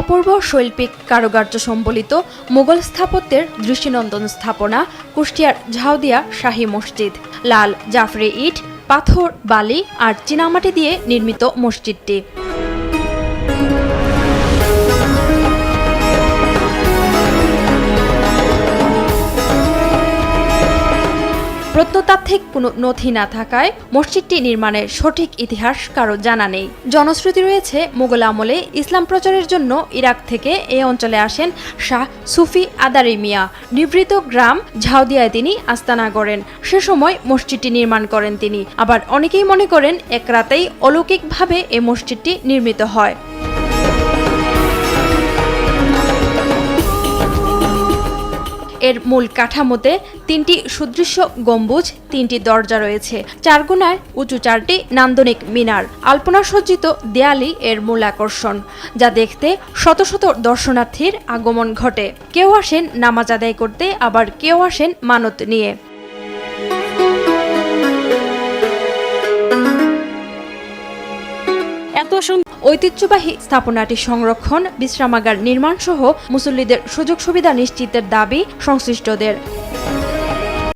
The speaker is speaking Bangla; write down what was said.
অপূর্ব শৈল্পিক কারুকার্য সম্বলিত মুঘল স্থাপত্যের দৃষ্টিনন্দন স্থাপনা কুষ্টিয়ার ঝাউদিয়া শাহী মসজিদ। লাল জাফরে ইট, পাথর, বালি আর চীনামাটি দিয়ে নির্মিত মসজিদটি। প্রত্নতাত্ত্বিক কোনো নথি না থাকায় মসজিদটি নির্মাণের সঠিক ইতিহাস কারও জানা নেই। জনশ্রুতি রয়েছে মোগল আমলে ইসলাম প্রচারের জন্য ইরাক থেকে এই অঞ্চলে আসেন শাহ সুফি আদারি মিয়া। নিবৃত গ্রাম ঝাউদিয়ায় তিনি আস্তানা গড়েন। সে সময় মসজিদটি নির্মাণ করেন তিনি। আবার অনেকেই মনে করেন, এক রাতেই অলৌকিকভাবে এই মসজিদটি নির্মিত হয়। এর মূল কাঠামোতে তিনটি সুদৃশ্য গম্বুজ, তিনটি দরজা রয়েছে। চারগুনায় উঁচু চারটি নান্দনিক মিনার আলপনা সজ্জিত দেয়ালি এর মূল আকর্ষণ, যা দেখতে শত শত দর্শনার্থীর আগমন ঘটে। কেউ আসেন নামাজ আদায় করতে, আবার কেউ আসেন মানত নিয়ে। এত সুন্দর ঐতিহ্যবাহী স্থাপনাটি সংরক্ষণ বিশ্রামাগার নির্মাণ সহ মুসল্লিদের সুযোগ সুবিধা নিশ্চিতের দাবি সংশ্লিষ্টদের।